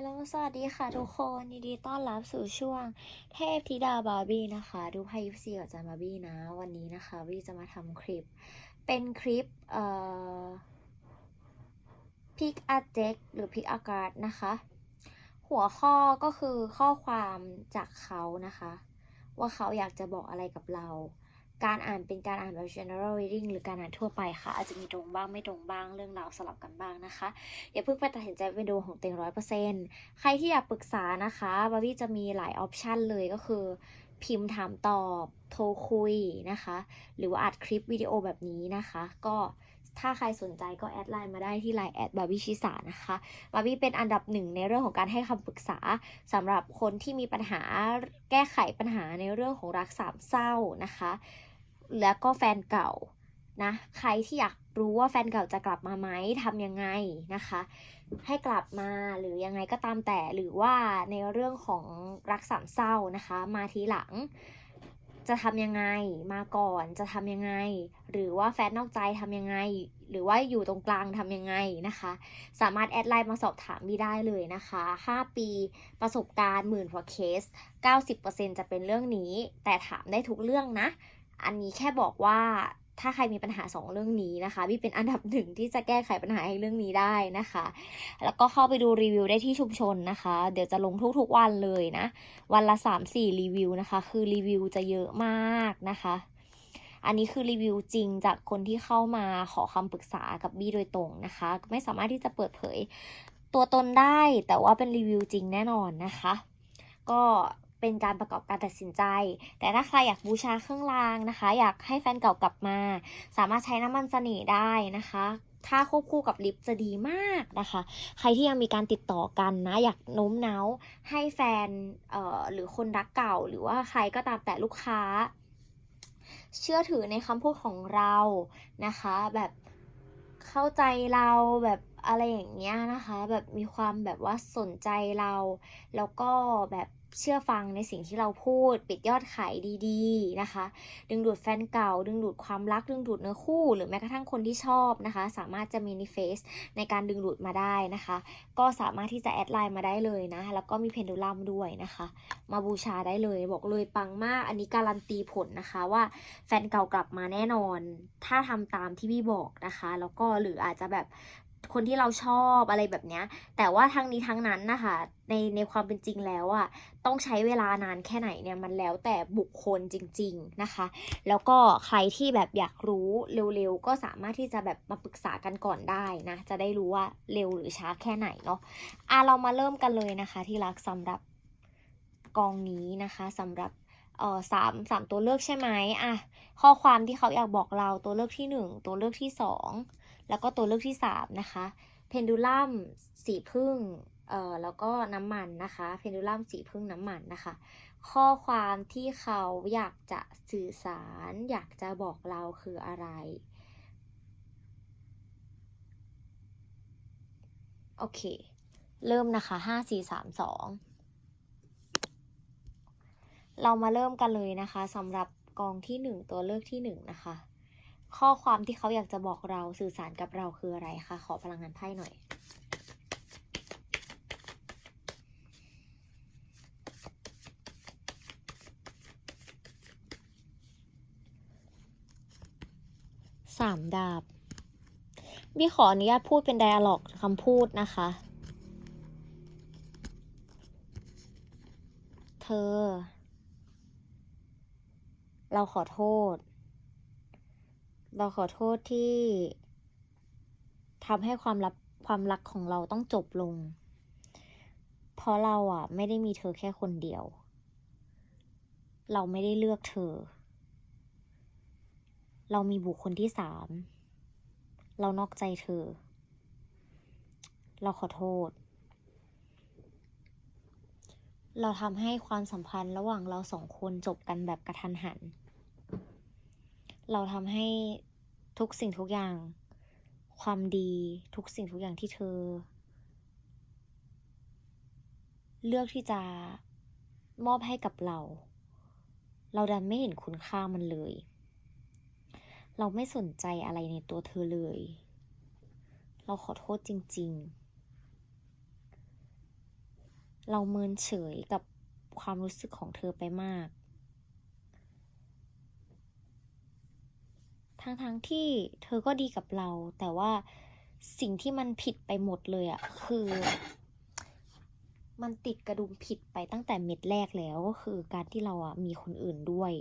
ฮัลโหลสวัสดีค่ะทุกคนยินดีต้อนรับสู่ช่วงเทพธิดาบาร์บี้นะคะ ดูไพ่ยิปซีกับจันบาร์บี้นะ วันนี้นะคะวี่จะมาทำคลิป เป็นคลิปเอ่อพิกอาเจ็กหรือพิกอาการ์ดนะคะ หัวข้อก็คือข้อความจากเขานะคะ ว่าเขาอยากจะบอกอะไรกับเรา การอ่านเป็นการอ่านแบบ general reading หรือการอ่านทั่วไปค่ะ อาจจะมีตรงบ้างไม่ตรงบ้างเรื่องราวสลับกันบ้างนะคะ อย่าเพิ่งไปตัดสินใจไปดูของเต็งร้อยเปอร์เซ็นใครที่อยากปรึกษานะคะบาร์บี้จะมีหลายออปชันเลยก็คือ พิมพ์ถามตอบ โทรคุยนะคะ หรือว่าอัดคลิปวิดีโอแบบนี้นะคะ ก็ถ้าใครสนใจก็แอดไลน์มาได้ที่ไลน์แอดบาร์บี้ชิสานะคะบาร์บี้เป็นอันดับหนึ่งในเรื่องของการให้คำปรึกษาสำหรับคนที่มีปัญหาแก้ไขปัญหาในเรื่องของรักสามเศร้านะคะ แล้วก็แฟนเก่านะใครที่อยากรู้ว่าแฟนเก่าจะกลับมาไหมทำยังไงนะคะ ให้กลับมาหรือยังไงก็ตามแต่หรือว่าในเรื่องของรักสามเศร้านะคะ มาทีหลัง จะทำยังไงมาก่อนจะทำยังไง หรือว่าแฟนนอกใจทำยังไง หรือว่าอยู่ตรงกลางทำยังไงนะคะ สามารถแอดไลน์มาสอบถามบีได้เลยนะคะ 5 ปีประสบการณ์หมื่นกว่าเคส 90%จะเป็นเรื่องนี้ แต่ถามได้ทุกเรื่องนะ อันนี้แค่บอกว่าถ้าใครมีปัญหาสองเรื่องนี้นะคะพี่เป็นอันดับหนึ่งที่จะแก้ไขปัญหาให้เรื่องนี้ได้นะคะ แล้วก็เข้าไปดูรีวิวได้ที่ชุมชนนะคะ เดี๋ยวจะลงทุกๆวันเลยนะ วันละ 3-4 รีวิวนะคะ คือรีวิวจะเยอะมากนะคะ อันนี้คือรีวิวจริงจากคนที่เข้ามาขอคำปรึกษากับบี้โดยตรงนะคะ ไม่สามารถที่จะเปิดเผยตัวตนได้ แต่ว่าเป็นรีวิวจริงแน่นอนนะคะ ก็ เป็นการประกอบการตัดสินใจ แต่ถ้าใครอยากบูชาเครื่องรางนะคะ อยากให้แฟนเก่ากลับมา สามารถใช้น้ำมันเสน่ห์ได้นะคะถ้าควบคู่กับลิปจะดีมากนะคะ ใครที่ยังมีการติดต่อกันนะ อยากโน้มน้าวให้แฟนเอ่อหรือคนรักเก่า หรือว่าใครก็ตามแต่ลูกค้า เชื่อถือในคำพูดของเรานะคะ แบบเข้าใจเราแบบอะไรอย่างเงี้ยนะคะ แบบมีความแบบว่าสนใจเรา แล้วก็แบบ เชื่อฟังในสิ่งที่เราพูด ปิดยอดขายดีๆนะคะ ดึงดูดแฟนเก่า ดึงดูดความรัก ดึงดูดเนื้อคู่ หรือแม้กระทั่งคนที่ชอบนะคะ สามารถจะมินิเฟสในการดึงดูดมาได้นะคะ ก็สามารถที่จะแอดไลน์มาได้เลยนะ แล้วก็มีเพนดูลัมด้วยนะคะ มาบูชาได้เลย บอกเลยปังมาก อันนี้การันตีผลนะคะว่าแฟนเก่ากลับมาแน่นอน ถ้าทำตามที่พี่บอกนะคะ แล้วก็หรืออาจจะแบบ คนที่เราชอบอะไรแบบเนี้ย แต่ว่าทั้งนี้ทั้งนั้นนะคะในในความเป็นจริงแล้วอะต้องใช้เวลานานแค่ไหนเนี่ยมันแล้วแต่บุคคลจริง ๆนะคะ แล้วก็ใครที่แบบอยากรู้เร็วๆก็สามารถที่จะแบบมาปรึกษากันก่อนได้นะ จะได้รู้ว่าเร็วหรือช้าแค่ไหนเนาะอะเรามาเริ่มกันเลยนะคะ ที่รักสำหรับกองนี้นะคะสำหรับเออสามสามตัวเลือกใช่ไหมอะข้อความที่เขาอยากบอกเราตัวเลือกที่หนึ่งตัวเลือกที่สอง แล้วก็ตัวเลือกที่สามนะคะ เพนดูลัมสีพึ่งเอ่อแล้วก็น้ำมันนะคะ เพนดูลัมสีพึ่งน้ำมันนะคะ ข้อความที่เขาอยากจะสื่อสาร อยากจะบอกเราคืออะไรโอเค เริ่มนะคะห้าสี่สามสองเรามาเริ่มกันเลยนะคะสำหรับกองที่หนึ่งตัวเลือกที่หนึ่งนะคะ ข้อความที่เขาอยากจะบอกเราสื่อสารกับเราคืออะไรคะ ขอพลังงานไพ่หน่อย สามดาบบี้ขออนุญาตพูดเป็นไดอะล็อกคำพูดนะคะ เธอ เราขอโทษ เราขอโทษที่ทำให้ความลับความรักของเราต้องจบลง เพราะเราอะ ไม่ได้มีเธอแค่คนเดียว เราไม่ได้เลือกเธอ เรามีบุคคลที่สาม เรานอกใจเธอ เราขอโทษ เราทำให้ความสัมพันธ์ระหว่างเราสองคนจบกันแบบกระทันหัน เราทำให้ ทุกสิ่งทุกอย่าง ความดีทุกสิ่งทุกอย่างที่เธอ เลือกที่จะมอบให้กับเรา เราดันไม่เห็นคุณค่ามันเลย เราไม่สนใจอะไรในตัวเธอเลย เราขอโทษจริง ๆ เราเมินเฉยกับความรู้สึกของเธอไปมาก ทั้งๆทที่เธอก็ดีกับเรา แต่ว่าสิ่งที่มันผิดไปหมดเลยอะคือ มันติดกระดุมผิดไปตั้งแต่เม็ดแรกแล้วก็คือการที่เราอะมีคนอื่นด้วย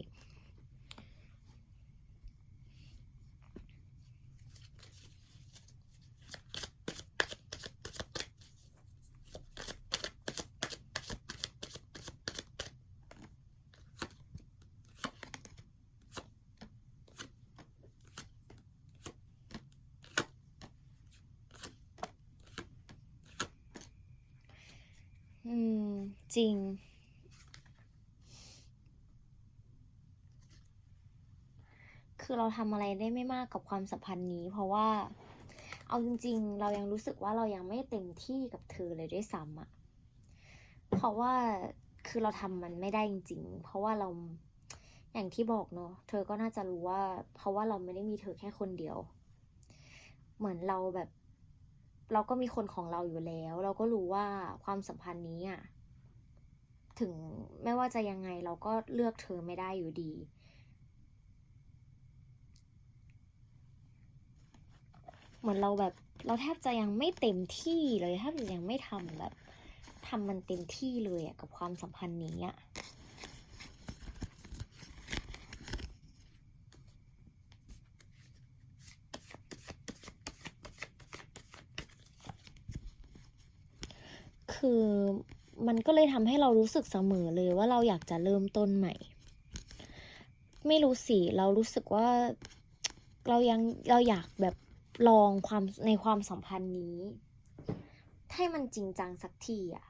อืม จริง คือเราทำอะไรได้ไม่มากกับความสัมพันธ์นี้ เพราะว่า เอาจริง ๆ เรายังรู้สึกว่าเรายังไม่เต็มที่กับเธอเลยด้วยซ้ำอะเพราะว่าคือเราทำมันไม่ได้จริง ๆ เพราะว่าเราอย่างที่บอกเนาะเธอก็น่าจะรู้ว่า เพราะว่าเราไม่ได้มีเธอแค่คนเดียว เหมือนเราแบบ เราก็มีคนของเราอยู่แล้ว เราก็รู้ว่าความสัมพันธ์นี้อะ ถึงไม่ว่าจะยังไงเราก็เลือกเธอไม่ได้อยู่ดี เหมือนเราแบบเราแทบจะยังไม่เต็มที่เลยแทบจะยังไม่ทำแบบทำมันเต็มที่เลยอะกับความสัมพันธ์นี้อะคือ มันก็เลยทำให้เรารู้สึกเสมอเลยว่าเราอยากจะเริ่มต้นใหม่ ไม่รู้สิเรารู้สึกว่าเรายังเราอยากแบบลองความในความสัมพันธ์นี้ ให้มันจริงจังสักทีอะ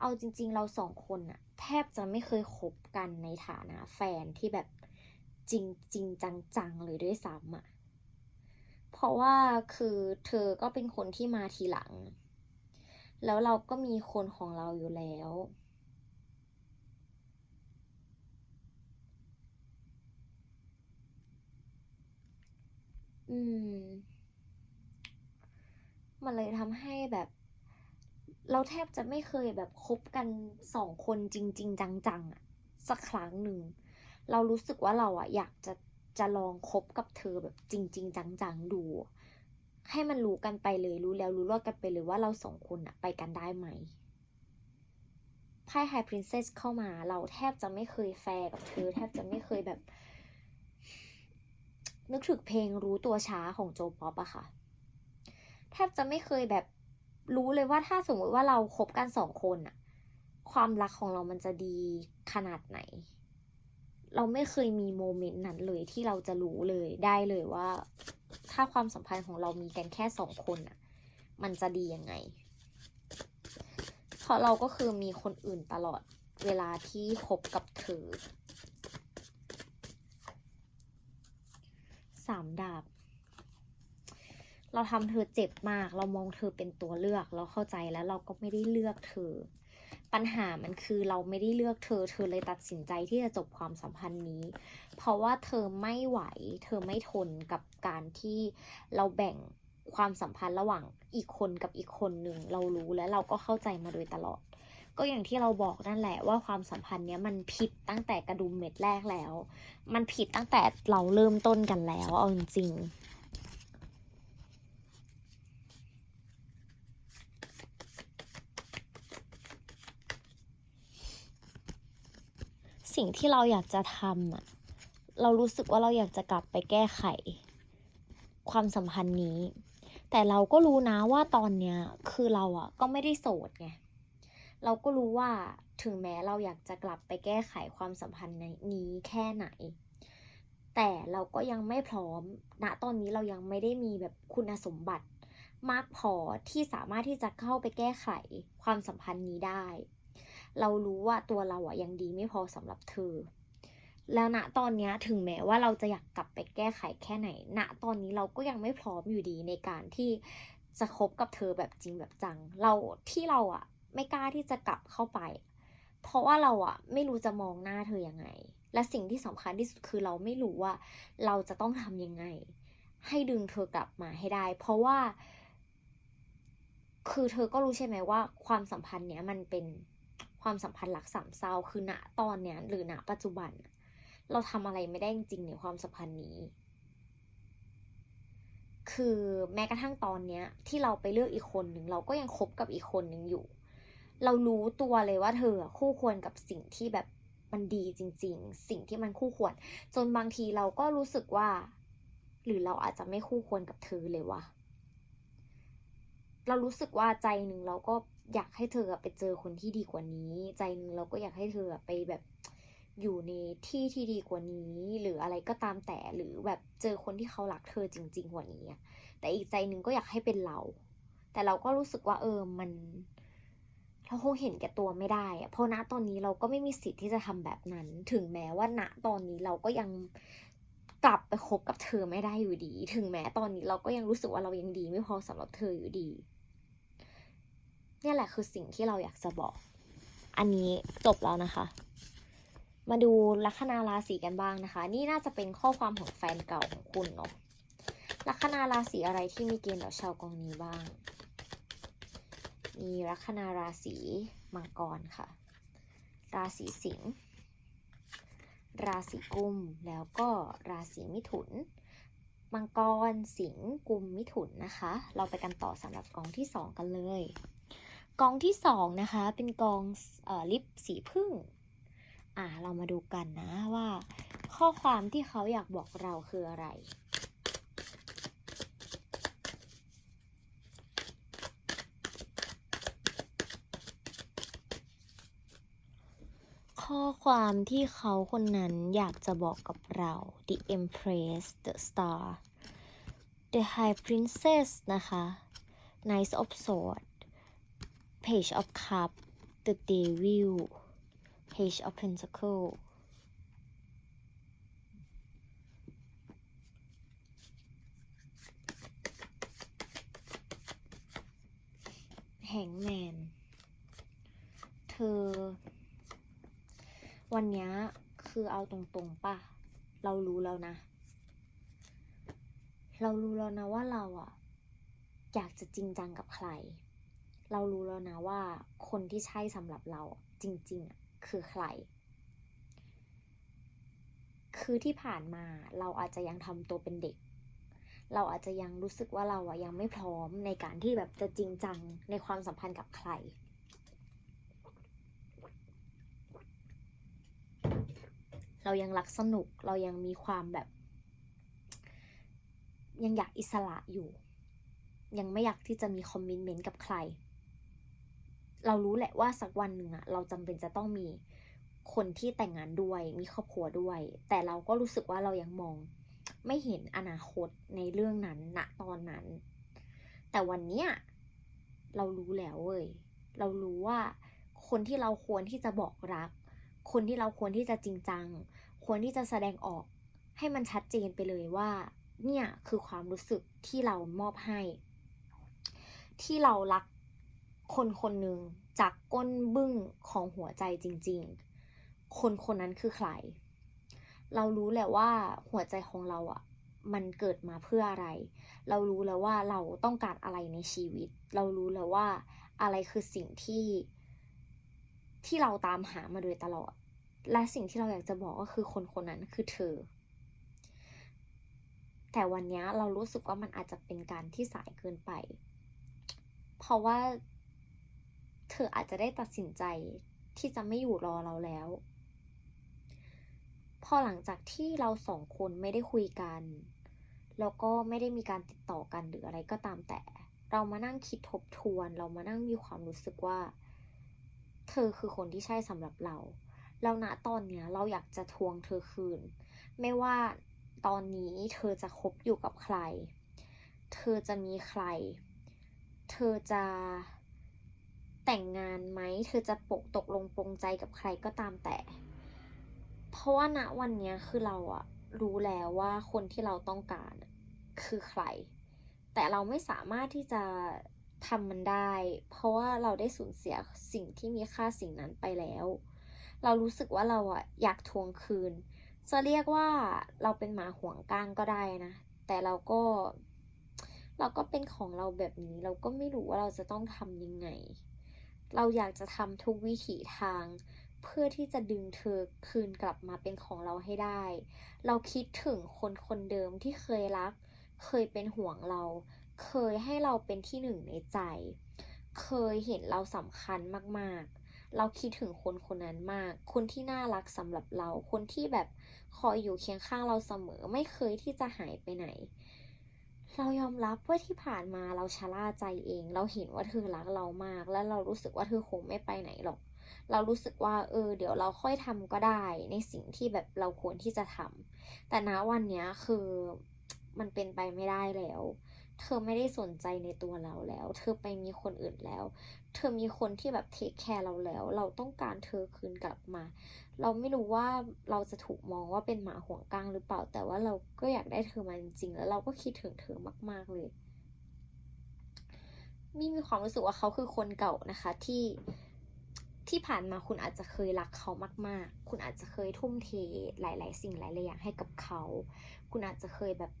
เอาจริง ๆ เราสองคนอะแทบจะไม่เคยคบกันในฐานะแฟนที่แบบจริงจริงจังๆเลยด้วยซ้ำอะเพราะว่าคือเธอก็เป็นคนที่มาทีหลัง แล้วเราก็มีคนของเราอยู่แล้ว อืม มันเลยทำให้แบบ เราแทบจะไม่เคยแบบคบกันสองคนจริง ๆ จังๆอะสักครั้งหนึ่ง เรารู้สึกว่าเราอะอยากจะจะลองคบกับเธอแบบจริง ๆ จังๆดู ให้มันรู้กันไปเลยรู้แล้วรู้รอดกันไปเลยว่าเราสองคนอะไปกันได้ไหมไพ่ไฮพรินเซสเข้ามา เราแทบจะไม่เคยแฟร์กับเธอ แทบจะไม่เคยแบบ นึกถึงเพลงรู้ตัวช้าของโจป๊อปอะค่ะ แทบจะไม่เคยแบบรู้เลยว่าถ้าสมมติว่าเราคบกันสองคนอะความรักของเรามันจะดีขนาดไหน เราไม่เคยมีโมเมนต์นั้นเลยที่เราจะรู้เลยได้เลยว่า ถ้าความสัมพันธ์ของเรามีกันแค่สองคนอะมันจะดียังไง เพราะเราก็คือมีคนอื่นตลอดเวลาที่คบกับเธอสามดาบ เราทำเธอเจ็บมาก เรามองเธอเป็นตัวเลือก เราเข้าใจแล้วเราก็ไม่ได้เลือกเธอ ปัญหามันคือเราไม่ได้เลือกเธอ เธอเลยตัดสินใจที่จะจบความสัมพันธ์นี้ เพราะว่าเธอไม่ไหว เธอไม่ทนกับการที่เราแบ่งความสัมพันธ์ระหว่างอีกคนกับอีกคนหนึ่งเรารู้และเราก็เข้าใจมาโดยตลอด ก็อย่างที่เราบอกนั่นแหละว่าความสัมพันธ์เนี้ยมันผิดตั้งแต่กระดุมเม็ดแรกแล้ว มันผิดตั้งแต่เราเริ่มต้นกันแล้วเอาจริงๆ สิ่งที่เราอยากจะทำอะเรารู้สึกว่าเราอยากจะกลับไปแก้ไข ความสัมพันธ์นี้ แต่เราก็รู้นะว่าตอนเนี้ยคือเราอะก็ไม่ได้โสดไงเราก็รู้ว่าถึงแม้เราอยากจะกลับไปแก้ไขความสัมพันธ์นี้แค่ไหน แต่เราก็ยังไม่พร้อมณตอนนี้เรายังไม่ได้มีแบบคุณสมบัติ มากพอที่สามารถที่จะเข้าไปแก้ไขความสัมพันธ์นี้ได้ เรารู้ว่าตัวเราอะยังดีไม่พอสำหรับเธอ แล้วณตอนนี้ถึงแม้ว่าเราจะอยากกลับไปแก้ไขแค่ไหน ณตอนนี้เราก็ยังไม่พร้อมอยู่ดีในการที่จะคบกับเธอแบบจริงแบบจัง เราที่เราอะไม่กล้าที่จะกลับเข้าไป เพราะว่าเราอะไม่รู้จะมองหน้าเธอยังไง และสิ่งที่สำคัญที่สุดคือเราไม่รู้ว่าเราจะต้องทำยังไง ให้ดึงเธอกลับมาให้ได้ เพราะว่า คือเธอก็รู้ใช่ไหมว่า ความสัมพันธ์เนี้ยมันเป็น ความสัมพันธ์รักสามเศร้าคือณตอนเนี้ยหรือณปัจจุบัน เราทำอะไรไม่ได้จริงในความสัมพันธ์นี้ คือแม้กระทั่งตอนเนี้ย ที่เราไปเลือกอีกคนหนึ่งเราก็ยังคบกับอีกคนหนึ่งอยู่ เรารู้ตัวเลยว่าเธอคู่ควรกับสิ่งที่แบบมันดีจริง ๆ สิ่งที่มันคู่ควร จนบางทีเราก็รู้สึกว่า หรือเราอาจจะไม่คู่ควรกับเธอเลยวะเรารู้สึกว่าใจหนึ่งเราก็ อยากให้เธอไปเจอคนที่ดีกว่านี้ ใจหนึ่งเราก็อยากให้เธอไปแบบอยู่ในที่ที่ดีกว่านี้ หรืออะไรก็ตามแต่หรือแบบเจอคนที่เขารักเธอจริง ๆ กว่านี้อะแต่อีกใจหนึ่งก็อยากให้เป็นเรา แต่เราก็รู้สึกว่าเออมัน เราคงเห็นแก่ตัวไม่ได้อะเพราะณตอนนี้เราก็ไม่มีสิทธิ์ที่จะทำแบบนั้น ถึงแม้ว่าณตอนนี้เราก็ยังกลับไปคบกับเธอไม่ได้อยู่ดี ถึงแม้ตอนนี้เราก็ยังรู้สึกว่าเรายังดี ไม่พอสำหรับเธออยู่ดี นี่แหละคือสิ่งที่เราอยากจะบอก อันนี้จบแล้วนะคะ มาดูลัคนาราศีกันบ้างนะคะ นี่น่าจะเป็นข้อความของแฟนเก่าของคุณเนาะลัคนาราศีอะไรที่มีเกณฑ์ต่อชาวกองนี้บ้าง มีลัคนาราศีมังกรค่ะ ราศีสิงห์ ราศีกุม แล้วก็ราศีมิถุน มังกร สิงห์ กุม มิถุนนะคะ เราไปกันต่อสำหรับกองที่สองกันเลย กองที่สองนะคะ เป็นกองเอ่อลิปสีพึ่ง อ่า เรามาดูกันนะว่า ข้อความที่เขาอยากบอกเราคืออะไรข้อความที่เขาคนนั้นอยากจะบอกกับเรา The Empress The Star The High Princess นะคะ Knight of Swords Page of Cup The Devil Page of Pentacle แหงแมน เธอ วันนี้คือเอาตรงๆป่ะ เรารู้แล้วนะ เรารู้แล้วนะว่าเราอะอยากจะจริงจังกับใคร เรารู้แล้วนะว่าคนที่ใช่สำหรับเราจริงๆคือใคร คือที่ผ่านมาเราอาจจะยังทำตัวเป็นเด็ก เราอาจจะยังรู้สึกว่าเราอะยังไม่พร้อมในการที่แบบจะจริงจังในความสัมพันธ์กับใครเรายังรักสนุกเรายังมีความแบบ ยังอยากอิสระอยู่ ยังไม่อยากที่จะมีคอมมิชเมนต์กับใคร เรารู้แหละว่าสักวันหนึ่งอะเราจำเป็นจะต้องมีคนที่แต่งงานด้วยมีครอบครัวด้วย แต่เราก็รู้สึกว่าเรายังมองไม่เห็นอนาคตในเรื่องนั้นณตอนนั้น แต่วันเนี้ยเรารู้แล้วเว้ยเรารู้ว่าคนที่เราควรที่จะบอกรัก คนที่เราควรที่จะจริงจัง ควรที่จะแสดงออกให้มันชัดเจนไปเลยว่า เนี่ยคือความรู้สึกที่เรามอบให้ ที่เรารัก คนคนหนึ่งจากก้นบึ้งของหัวใจจริง ๆ คนคนนั้นคือใคร เรารู้แหละว่าหัวใจของเราอะ่ะมันเกิดมาเพื่ออะไร เรารู้แล้วว่าเราต้องการอะไรในชีวิต เรารู้แล้วว่าอะไรคือสิ่งที่ที่เราตามหามาโดยตลอด และสิ่งที่เราอยากจะบอกก็คือคนคนนั้นคือเธอ แต่วันนี้เรารู้สึกว่ามันอาจจะเป็นการที่สายเกินไป เพราะว่า เธออาจจะได้ตัดสินใจที่จะไม่อยู่รอเราแล้ว พอหลังจากที่เราสองคนไม่ได้คุยกัน แล้วก็ไม่ได้มีการติดต่อกันหรืออะไรก็ตามแต่ เรามานั่งคิดทบทวน เรามานั่งมีความรู้สึกว่า เธอคือคนที่ใช่สำหรับเราแล้วณตอนเนี้ยเราอยากจะทวงเธอคืน ไม่ว่าตอนนี้เธอจะคบอยู่กับใคร เธอจะมีใคร เธอจะ แต่งงานไหมเธอจะปกตกลงปรงใจกับใครก็ตามแต่ เพราะว่าณวันนี้คือเราอะรู้แล้วว่าคนที่เราต้องการคือใคร แต่เราไม่สามารถที่จะทำมันได้ เพราะว่าเราได้สูญเสียสิ่งที่มีค่าสิ่งนั้นไปแล้ว เรารู้สึกว่าเราอะอยากทวงคืน จะเรียกว่าเราเป็นหมาห่วงก้างก็ได้นะ แต่เราก็ เราก็เป็นของเราแบบนี้ เราก็ไม่รู้ว่าเราจะต้องทำยังไง เราอยากจะทำทุกวิถีทาง เพื่อที่จะดึงเธอคืนกลับมาเป็นของเราให้ได้ เราคิดถึงคนคนเดิมที่เคยรัก เคยเป็นห่วงเรา เคยให้เราเป็นที่หนึ่งในใจ เคยเห็นเราสำคัญมากๆ เราคิดถึงคนคนนั้นมาก คนที่น่ารักสำหรับเรา คนที่แบบคอยอยู่เคียงข้างเราเสมอ ไม่เคยที่จะหายไปไหน เรายอมรับว่าที่ผ่านมาเราชะล่าใจเอง เราเห็นว่าเธอรักเรามาก และเรารู้สึกว่าเธอคงไม่ไปไหนหรอก เรารู้สึกว่าเออ เดี๋ยวเราค่อยทำก็ได้ในสิ่งที่แบบเราควรที่จะทำแต่ณวันเนี้ยคือมันเป็นไปไม่ได้แล้ว เธอไม่ได้สนใจในตัวเราแล้ว เธอไปมีคนอื่นแล้ว เธอมีคนที่แบบเทคแคร์เราแล้ว เราต้องการเธอคืนกลับมา เราไม่รู้ว่าเราจะถูกมองว่าเป็นหมาห่วงก้างหรือเปล่า แต่ว่าเราก็อยากได้เธอมาจริงๆ แล้วเราก็คิดถึงเธอมากๆเลยมี่มีความรู้สึกว่าเขาคือคนเก่านะคะที่ที่ผ่านมาคุณอาจจะเคยรักเขามาก ๆ คุณอาจจะเคยทุ่มเทหลาย ๆ สิ่งหลายๆอย่างให้กับเขา คุณอาจจะเคยแบบ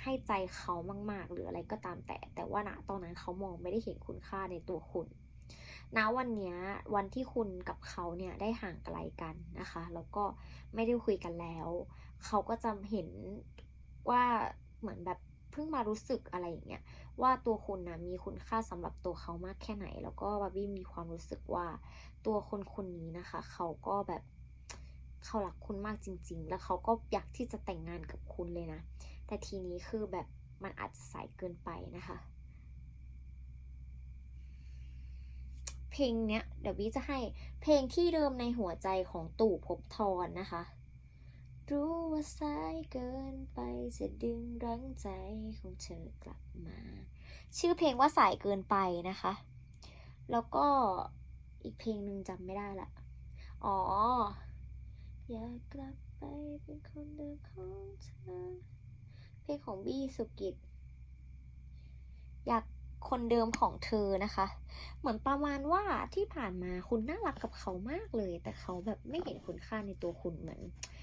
ให้ใจเขามากๆ หรืออะไรก็ตามแต่ แต่ว่าณตอนนั้นเขามองไม่ได้เห็นคุณค่าในตัวคุณณวันนี้วันที่คุณกับเขาเนี่ยได้ห่างไกลกันนะคะ แล้วก็ไม่ได้คุยกันแล้ว เขาก็จะเห็นว่าเหมือนแบบเพิ่งมารู้สึกอะไรอย่างเงี้ยว่าตัวคุณนะมีคุณค่าสำหรับตัวเขามากแค่ไหน แล้วก็บาร์บี้มีความรู้สึกว่าตัวคนคนนี้นะคะ เขาก็แบบเขารักคุณมากจริง ๆ แล้วเขาก็อยากที่จะแต่งงานกับคุณเลยนะ แต่ทีนี้คือแบบมันอาจจะสายเกินไปนะคะ เพลงเนี้ยเดี๋ยววิจะให้เพลงที่เดิมในหัวใจของตู่ภพบทรนะคะ รู้ว่าสายเกินไปจะดึงรั้งใจของเธอกลับมา ชื่อเพลงว่าสายเกินไปนะคะ แล้วก็อีกเพลงหนึ่งจำไม่ได้ละ อ๋อ อยากกลับไปเป็นคนเดิมของเธอ เพลงของบี้สุกิตอยากคนเดิมของเธอนะคะ เหมือนประมาณว่าที่ผ่านมาคุณน่ารักกับเขามากเลย แต่เขาแบบไม่เห็นคุณค่าในตัวคุณเหมือน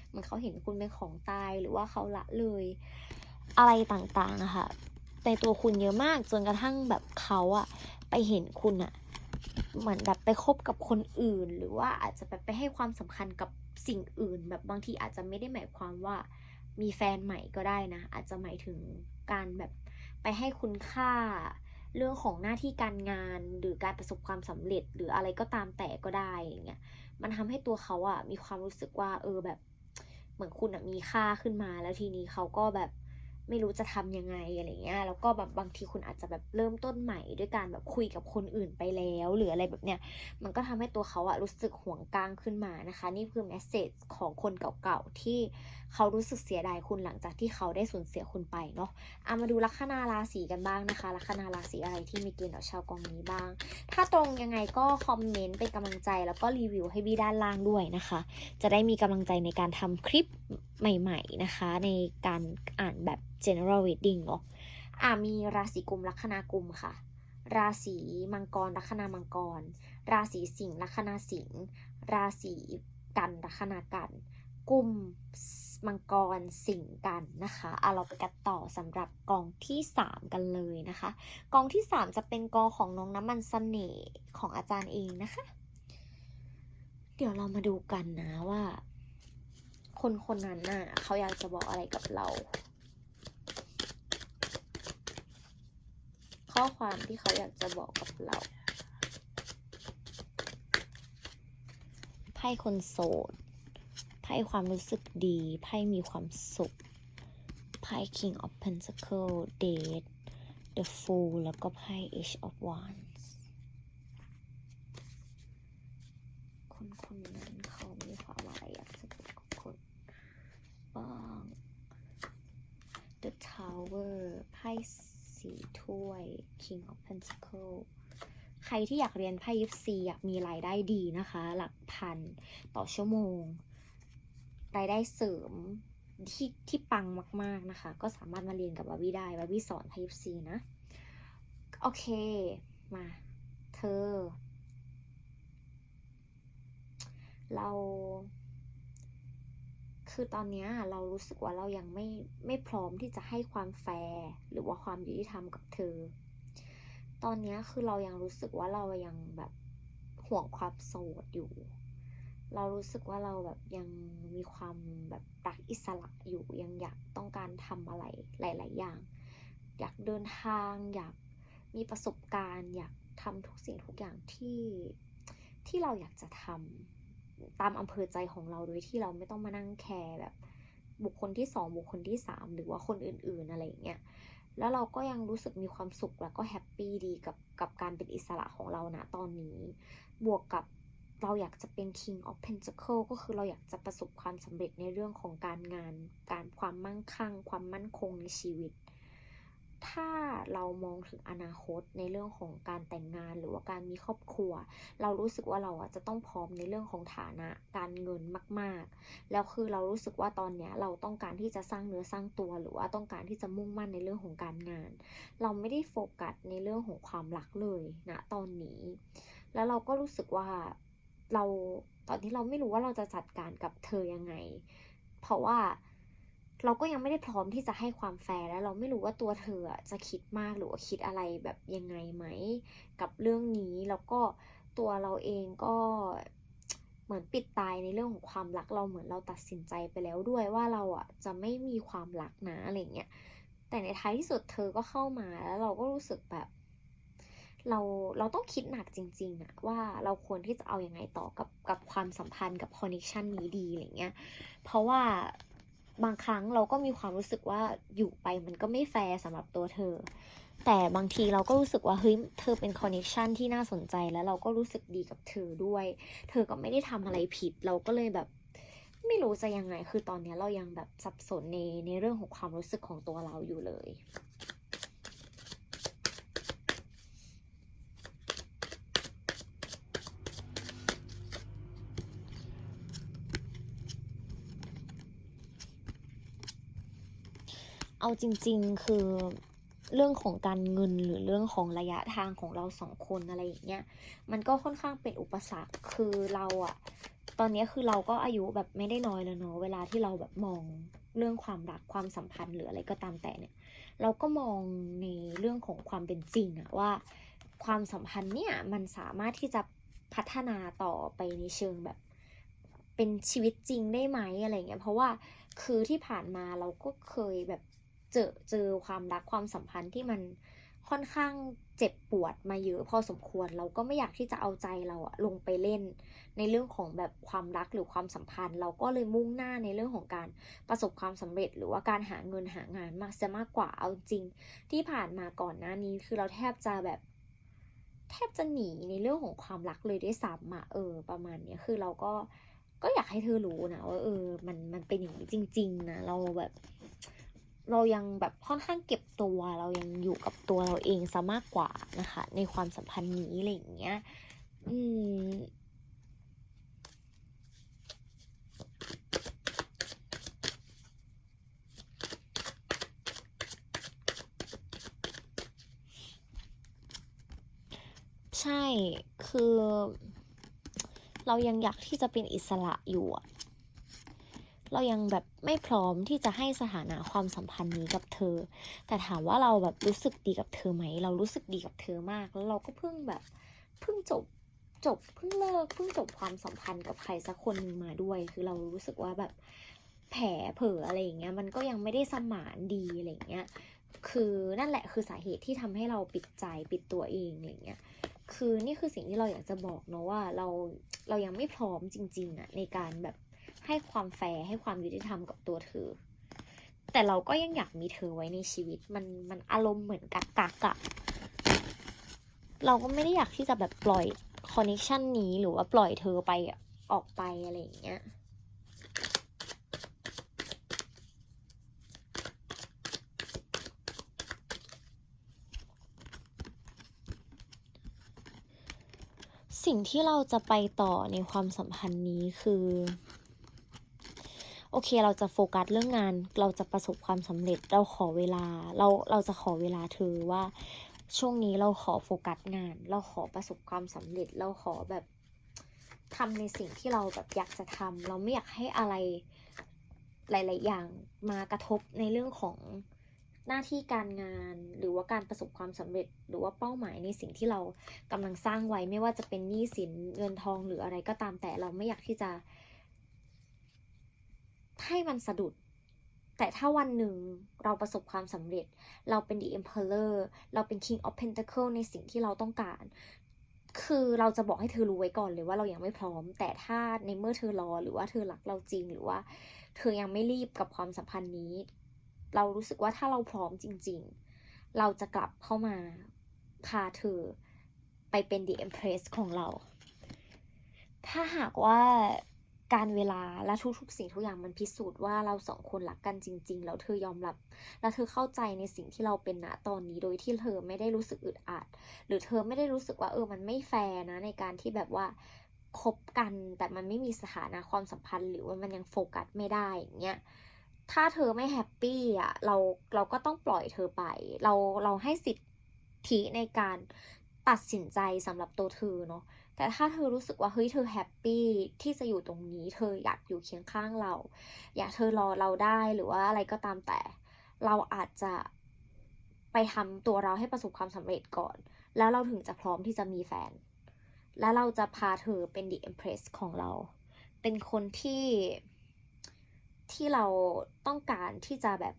เหมือนเขาเห็นคุณเป็นของตายหรือว่าเขาละเลย อะไรต่างๆะค่ะในตัวคุณเยอะมากจนกระทั่งแบบเขาอะไปเห็นคุณอะเหมือนแบบไปคบกับคนอื่น หรือว่าอาจจะแบบไปให้ความสำคัญกับสิ่งอื่น แบบบางทีอาจจะไม่ได้หมายความว่า มีแฟนใหม่ก็ได้นะ อาจจะหมายถึงการแบบไปให้คุณค่าเรื่องของหน้าที่การงานหรือการประสบความสำเร็จ หรืออะไรก็ตามแต่ก็ได้อย่างเงี้ยมันทำให้ตัวเขาอะมีความรู้สึกว่า เออแบบ เหมือนคุณอะมีค่าขึ้นมาแล้วทีนี้เขาก็แบบ ไม่รู้จะทำยังไงอะไรเงี้ยแล้วก็แบบบางทีคุณอาจจะแบบเริ่มต้นใหม่ด้วยการแบบคุยกับคนอื่นไปแล้วหรืออะไรแบบเนี้ยมันก็ทำให้ตัวเขาอะรู้สึกห่วงก้างขึ้นมานะคะ นี่คือแมสเซจของคนเก่าๆที่เขารู้สึกเสียดายคุณหลังจากที่เขาได้สูญเสียคุณไปเนาะเอามาดูลัคนาราศีกันบ้างนะคะ ลัคนาราศีอะไรที่มีเกณฑ์ต่อชาวกองนี้บ้าง ถ้าตรงยังไงก็คอมเมนต์เป็นกำลังใจแล้วก็รีวิวให้บี้ด้านล่างด้วยนะคะ จะได้มีกำลังใจในการทำคลิป ใหม่ๆนะคะ ในการอ่านแบบ general reading เนาะอ่ามีราศีกุมลัคนากุมค่ะ ราศีมังกรลัคนามังกร ราศีสิงห์ลัคนาสิงห์ราศีกันลัคนากันกุมมังกรสิงกันนะคะเอาเราไปกันต่อสำหรับกองที่ 3 กันเลยนะคะ กองที่ 3 จะเป็นกองของน้องน้ำมันเสน่ห์ของอาจารย์เองนะคะ เดี๋ยวเรามาดูกันนะว่า คนคนนั้นน่ะเขาอยากจะบอกอะไรกับเรา ข้อความที่เขาอยากจะบอกกับเราไพ่คนโสดไพ่ความรู้สึกดีไพ่มีความสุขไพ่ King of Pentacle Date The Fool แล้วก็ไพ่ Age of Wands คนคนนั้นเขามีความอะไรอยากจะบอก บ้าง The Tower ไพ่สีถ้วย King of Pentacle ใครที่อยากเรียนไพ่ยิปซีอยากมีรายได้ดีนะคะ หลักพันต่อชั่วโมง รายได้เสริมที่ที่ปังมาก ๆนะคะ ก็สามารถมาเรียนกับบาร์บี้ได้บาร์บี้สอนไพ่ยิปซีนะ โอเค มา เธอ เรา คือตอนนี้เรารู้สึกว่าเรายังไม่ไม่พร้อมที่จะให้ความแฟร์หรือว่าความยุติธรรมกับเธอ ตอนนี้คือเรายังรู้สึกว่าเรายังแบบห่วงความโสดอยู่ เรารู้สึกว่าเราแบบยังมีความแบบรักอิสระอยู่ยังอยากต้องการทำอะไรหลาย ๆ อย่าง อยากเดินทางอยากมีประสบการณ์ อยากทำทุกสิ่งทุกอย่างที่ที่เราอยากจะทำ ตามอำเภอใจของเราโดยที่เราไม่ต้องมานั่งแคร์แบบ บุคคลที่สองบุคคลที่สามหรือว่าคนอื่นๆอะไรอย่างเงี้ยแล้วเราก็ยังรู้สึกมีความสุขแล้วก็แฮปปี้ดีกับกับการเป็นอิสระของเรานะตอนนี้ บวกกับเราอยากจะเป็น King of Pentacle ก็คือเราอยากจะประสบความสำเร็จในเรื่องของการงาน การความมั่งคั่ง ความมั่นคงในชีวิต ถ้าเรามองถึงอนาคตในเรื่องของการแต่งงานหรือว่าการมีครอบครัว เรารู้สึกว่าเราอะจะต้องพร้อมในเรื่องของฐานะการเงินมาก ๆ แล้วคือเรารู้สึกว่าตอนเนี้ยเราต้องการที่จะสร้างเนื้อสร้างตัว หรือว่าต้องการที่จะมุ่งมั่นในเรื่องของการงาน เราไม่ได้โฟกัสในเรื่องของความรักเลยนะตอนนี้ แล้วเราก็รู้สึกว่าเราตอนนี้เราไม่รู้ว่าเราจะจัดการกับเธอยังไง เพราะว่า เราก็ยังไม่ได้พร้อมที่จะให้ความแฟร์แล้วเราไม่รู้ว่าตัวเธอจะคิดมากหรือว่าคิดอะไรแบบยังไงไหม กับเรื่องนี้แล้วก็ตัวเราเองก็เหมือนปิดตายในเรื่องของความรักเราเหมือนเราตัดสินใจไปแล้วด้วยว่าเราอะจะไม่มีความรักนะอะไรเงี้ยแต่ในท้ายที่สุดเธอก็เข้ามาแล้วเราก็รู้สึกแบบเราเราต้องคิดหนักจริงๆอะว่าเราควรที่จะเอาอยัางไงต่อกับกับความสัมพันธ์กับคอนเนคชันนี้ดีอะไรเงี้ยเพราะว่า บางครั้งเราก็มีความรู้สึกว่าอยู่ไปมันก็ไม่แฟร์สำหรับตัวเธอ แต่บางทีเราก็รู้สึกว่าเฮ้ยเธอเป็นคอนเนคชันที่น่าสนใจแล้วเราก็รู้สึกดีกับเธอด้วย เธอก็ไม่ได้ทำอะไรผิด เราก็เลยแบบ ไม่รู้จะยังไง คือตอนนี้เรายังแบบสับสนในในเรื่องของความรู้สึกของตัวเราอยู่เลย เอาจริง ๆ คือเรื่องของการเงินหรือเรื่องของระยะทางของเราสองคนอะไรอย่างเงี้ย มันก็ค่อนข้างเป็นอุปสรรค คือเราอะตอนนี้คือเราก็อายุแบบไม่ได้น้อยแล้วเนาะ เวลาที่เราแบบมองเรื่องความรักความสัมพันธ์หรืออะไรก็ตามแต่เนี่ย เราก็มองในเรื่องของความเป็นจริงอะว่า ความสัมพันธ์เนี่ยมันสามารถที่จะพัฒนาต่อไปในเชิงแบบเป็นชีวิตจริงได้ไหมอะไรเงี้ย เพราะว่าคือที่ผ่านมาเราก็เคยแบบ เจอเจอความรักความสัมพันธ์ที่มันค่อนข้างเจ็บปวดมาเยอะพอสมควรเราก็ไม่อยากที่จะเอาใจเราอะลงไปเล่น ในเรื่องของแบบความรักหรือความสัมพันธ์ เราก็เลยมุ่งหน้าในเรื่องของการประสบความสำเร็จ หรือว่าการหาเงินหางานมากจะมากกว่าเอาจริง ที่ผ่านมาก่อนหน้านี้คือเราแทบจะแบบ แทบจะหนีในเรื่องของความรักเลยด้วยซ้ำอะเออ ประมาณเนี้ยคือเราก็ก็อยากให้เธอรู้นะว่าเออมันมันเป็นอย่างนี้จริง ๆนะเราแบบ เรายังแบบค่อนข้างเก็บตัว เรายังอยู่กับตัวเราเองซะมากกว่านะคะ ในความสัมพันธ์นี้อะไรอย่างเงี้ย อืมใช่ คือ เรายังอยากที่จะเป็นอิสระอยู่อะ เรายังแบบไม่พร้อมที่จะให้สถานะความสัมพันธ์นี้กับเธอ แต่ถามว่าเราแบบรู้สึกดีกับเธอไหม เรารู้สึกดีกับเธอมาก แล้วเราก็เพิ่งแบบเพิ่งจบจบเพิ่งเลิกเพิ่งจบความสัมพันธ์กับใครสักคนหนึ่งมาด้วย คือเรารู้สึกว่าแบบแผลเผลออะไรอย่างเงี้ยมันก็ยังไม่ได้สมานดีอะไรอย่างเงี้ยคือนั่นแหละคือสาเหตุที่ทำให้เราปิดใจปิดตัวเองอะไรเงี้ย คือนี่คือสิ่งที่เราอยากจะบอกเนาะว่าเราเรายังไม่พร้อมจริงๆอะในการแบบ ให้ความแฟร์ให้ความยุติธรรมกับตัวเธอ แต่เราก็ยังอยากมีเธอไว้ในชีวิต มันมันอารมณ์เหมือนกักกักอะเราก็ไม่ได้อยากที่จะแบบปล่อยคอนเนคชันนี้หรือว่าปล่อยเธอไปอะออกไปอะไรอย่างเงี้ยสิ่งที่เราจะไปต่อในความสัมพันธ์นี้คือ โอเคเราจะโฟกัสเรื่องงาน เราจะประสบความสำเร็จ เราขอเวลา เราเราจะขอเวลาเธอว่า ช่วงนี้เราขอโฟกัสงาน เราขอประสบความสำเร็จ เราขอแบบทำในสิ่งที่เราแบบอยากจะทำเราไม่อยากให้อะไรหลาย ๆ อย่างมากระทบในเรื่องของหน้าที่การงานหรือว่าการประสบความสำเร็จ หรือว่าเป้าหมายในสิ่งที่เรากำลังสร้างไว้ ไม่ว่าจะเป็นหนี้สินเงินทองหรืออะไรก็ตามแต่เราไม่อยากที่จะ ให้มันสะดุด แต่ถ้าวันหนึ่งเราประสบความสำเร็จ เราเป็น The Emperor เราเป็น King of Pentacle ในสิ่งที่เราต้องการ คือเราจะบอกให้เธอรู้ไว้ก่อนเลยว่าเรายังไม่พร้อม แต่ถ้าในเมื่อเธอรอหรือว่าเธอรักเราจริงหรือว่า เธอยังไม่รีบกับความสัมพันธ์นี้ เรารู้สึกว่าถ้าเราพร้อมจริง ๆ เราจะกลับเข้ามาพาเธอไปเป็น The Empress ของเรา ถ้าหากว่า การเวลาและทุกๆ สิ่งทุกอย่างมันพิสูจน์ว่าเราสองคนรักกันจริง ๆ แล้วเธอยอมรับ แล้วเธอเข้าใจในสิ่งที่เราเป็นณตอนนี้โดยที่เธอไม่ได้รู้สึกอึดอัด หรือเธอไม่ได้รู้สึกว่าเออมันไม่แฟร์นะในการที่แบบว่าคบกันแต่มันไม่มีสถานะความสัมพันธ์ หรือว่ามันยังโฟกัสไม่ได้อย่างเงี้ยถ้าเธอไม่แฮปปี้อะเราเราก็ต้องปล่อยเธอไป เราเราให้สิทธิในการตัดสินใจสำหรับตัวเธอเนาะ แต่ถ้าเธอรู้สึกว่าเฮ้ยเธอแฮปปี้ที่จะอยู่ตรงนี้ เธออยากอยู่เคียงข้างเรา อยากเธอรอเราได้หรือว่าอะไรก็ตามแต่ เราอาจจะไปทำตัวเราให้ประสบความสำเร็จก่อน แล้วเราถึงจะพร้อมที่จะมีแฟน แล้วเราจะพาเธอเป็น the empress ของเรา เป็นคนที่ที่เราต้องการที่จะแบบ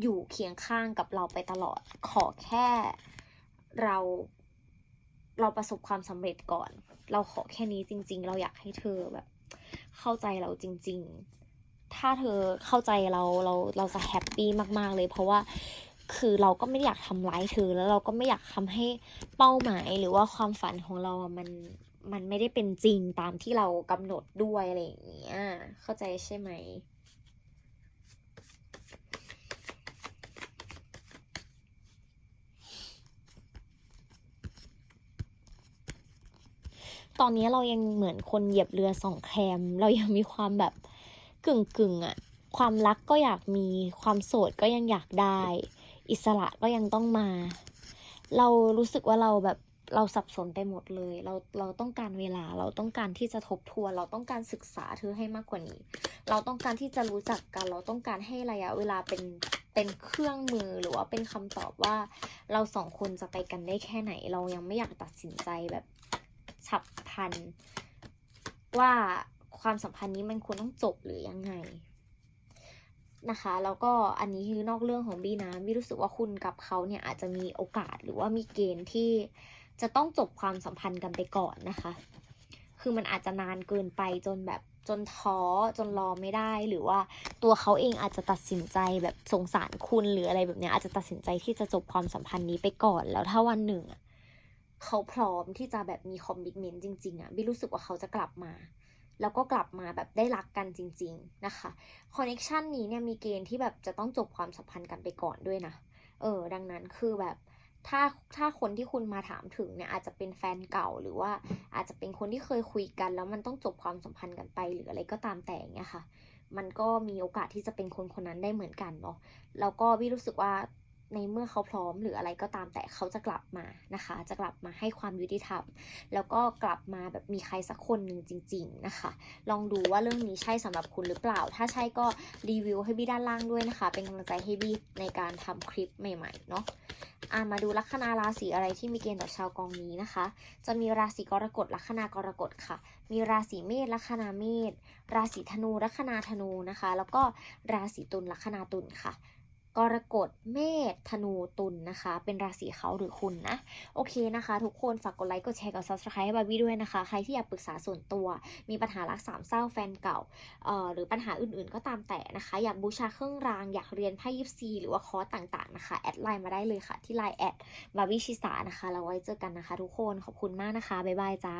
อยู่เคียงข้างกับเราไปตลอด ขอแค่เรา เราประสบความสำเร็จก่อน เราขอแค่นี้จริง ๆ เราอยากให้เธอแบบ เข้าใจเราจริง ๆ ถ้าเธอเข้าใจเราเราเราจะแฮปปี้มาก ๆ เลย เพราะว่าคือเราก็ไม่อยากทำร้ายเธอแล้วเราก็ไม่อยากทำให้เป้าหมายหรือว่าความฝันของเรามันมันไม่ได้เป็นจริงตามที่เรากำหนดด้วยอะไรอย่างเงี้ยเข้าใจใช่ไหม ตอนนี้เรายังเหมือนคนเหยียบเรือสองแคม เรายังมีความแบบกึ่งกึ่งอะความรักก็อยากมีความโสดก็ยังอยากได้ อิสระก็ยังต้องมา เรารู้สึกว่าเราแบบเราสับสนไปหมดเลย เราเราต้องการเวลา เราต้องการที่จะทบทวน เราต้องการศึกษาเธอให้มากกว่านี้ เราต้องการที่จะรู้จักกัน เราต้องการให้ระยะเวลาเป็นเป็นเครื่องมือหรือว่าเป็นคำตอบว่า เราสองคนจะไปกันได้แค่ไหน เรายังไม่อยากตัดสินใจแบบ ฉับพลัน ว่าความสัมพันธ์นี้มันควรต้องจบหรือยังไงนะคะแล้วก็อันนี้คือนอกเรื่องของบีนะบีรู้สึกว่าคุณกับเขาเนี่ยอาจจะมีโอกาสหรือว่ามีเกณฑ์ที่จะต้องจบความสัมพันธ์กันไปก่อนนะคะ คือมันอาจจะนานเกินไปจนแบบจนท้อจนรอไม่ได้หรือว่าตัวเขาเองอาจจะตัดสินใจแบบสงสารคุณหรืออะไรแบบเนี้ยอาจจะตัดสินใจที่จะจบความสัมพันธ์นี้ไปก่อน แล้วถ้าวันหนึ่งอะ เขาพร้อมที่จะแบบมีคอมมิชเมนต์จริงๆอะบี้รู้สึกว่าเขาจะกลับมา แล้วก็กลับมาแบบได้รักกันจริง ๆนะคะคอนเน็ชันนี้เนี่ยมีเกณฑ์ที่แบบจะต้องจบความสัมพันธ์กันไปก่อนด้วยนะ เออ ดังนั้นคือแบบถ้าถ้าคนที่คุณมาถามถึงเนี่ยอาจจะเป็นแฟนเก่าหรือว่าอาจจะเป็นคนที่เคยคุยกัน แล้วมันต้องจบความสัมพันธ์กันไปหรืออะไรก็ตามแต่เงี้ยค่ะ มันก็มีโอกาสที่จะเป็นคนคนนั้นได้เหมือนกันเนาะแล้วก็พี่รู้สึกว่า ในเมื่อเขาพร้อมหรืออะไรก็ตามแต่เขาจะกลับมานะคะ จะกลับมาให้ความยุติธรรม แล้วก็กลับมาแบบมีใครสักคนหนึ่งจริง ๆนะคะ ลองดูว่าเรื่องนี้ใช่สำหรับคุณหรือเปล่า ถ้าใช่ก็รีวิวให้บี้ด้านล่างด้วยนะคะ เป็นกำลังใจให้บี้ในการทำคลิปใหม่ๆเนาะอะมาดูลัคนาราศีอะไรที่มีเกณฑ์ต่อชาวกองนี้นะคะ จะมีราศีกรกฎลัคนากรกฎค่ะ มีราศีเมษลัคนาเมษราศีธนูลัคนาธนูนะคะ แล้วก็ราศีตุลลัคนาตุลค่ะ กรกฎเมษธนูตุลนะคะ เป็นราศีเขาหรือคุณนะ โอเคนะคะ ทุกคนฝากกดไลค์กดแชร์กด subscribe ให้บาร์บี้ด้วยนะคะ ใครที่อยากปรึกษาส่วนตัว มีปัญหารักสามเศร้าแฟนเก่าเอ่อหรือปัญหาอื่นๆก็ตามแต่นะคะ อยากบูชาเครื่องราง อยากเรียนไพ่ยิปซีหรือว่าคอร์สต่างๆนะคะ แอดไลน์มาได้เลยค่ะ ที่ไลน์แอดบาร์บี้ชิสานะคะแล้วไว้เจอกันนะคะ ทุกคนขอบคุณมากนะคะบ๊ายบายจ้า